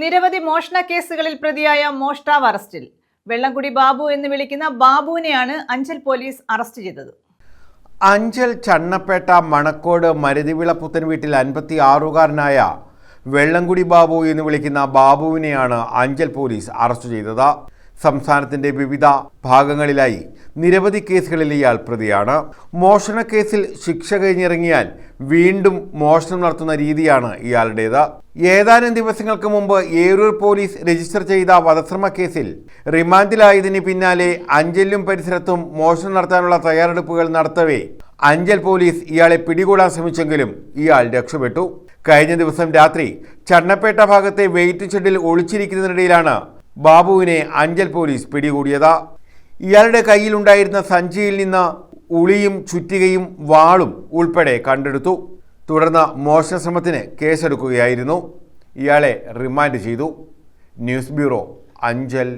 നിരവധി മോഷണ കേസുകളിൽ പ്രതിയായ മോഷ്ടാവ് അറസ്റ്റിൽ. വെള്ളംകുടി ബാബു എന്ന് വിളിക്കുന്ന ബാബുവിനെയാണ് അഞ്ചൽ പോലീസ് അറസ്റ്റ് ചെയ്തത്. അഞ്ചൽ ചണ്ണപ്പേട്ട മണക്കോട് മരുതിവിള പുത്തൻ വീട്ടിൽ അൻപത്തി ആറുകാരനായ വെള്ളംകുടി ബാബു എന്ന് വിളിക്കുന്ന ബാബുവിനെയാണ് അഞ്ചൽ പോലീസ് അറസ്റ്റ് ചെയ്തത്. സംസ്ഥാനത്തിന്റെ വിവിധ ഭാഗങ്ങളിലായി നിരവധി കേസുകളിൽ ഇയാൾ പ്രതിയാണ്. മോഷണ കേസിൽ ശിക്ഷ കഴിഞ്ഞിറങ്ങിയാൽ വീണ്ടും മോഷണം നടത്തുന്ന രീതിയാണ് ഇയാളുടേത്. ഏതാനും ദിവസങ്ങൾക്ക് മുമ്പ് ഏരൂർ പോലീസ് രജിസ്റ്റർ ചെയ്ത വധശ്രമ കേസിൽ റിമാൻഡിലായതിന് പിന്നാലെ അഞ്ചലും പരിസരത്തും മോഷണം നടത്താനുള്ള തയ്യാറെടുപ്പുകൾ നടത്തവേ അഞ്ചൽ പോലീസ് ഇയാളെ പിടികൂടാൻ ശ്രമിച്ചെങ്കിലും ഇയാൾ രക്ഷപ്പെട്ടു. കഴിഞ്ഞ ദിവസം രാത്രി ചണ്ണപ്പേട്ട ഭാഗത്തെ വെയിറ്റ് ഷെഡിൽ ഒളിച്ചിരിക്കുന്നതിനിടയിലാണ് ബാബുവിനെ അഞ്ചൽ പോലീസ് പിടികൂടിയത്. ഇയാളുടെ കയ്യിലുണ്ടായിരുന്ന സഞ്ചിയിൽ നിന്ന് ഉളിയും ചുറ്റികയും വാളും ഉൾപ്പെടെ കണ്ടെടുത്തു. തുടർന്ന് മോഷണശ്രമത്തിന് കേസെടുക്കുകയായിരുന്നു. ഇയാളെ റിമാൻഡ് ചെയ്തു. News bureau Anchal.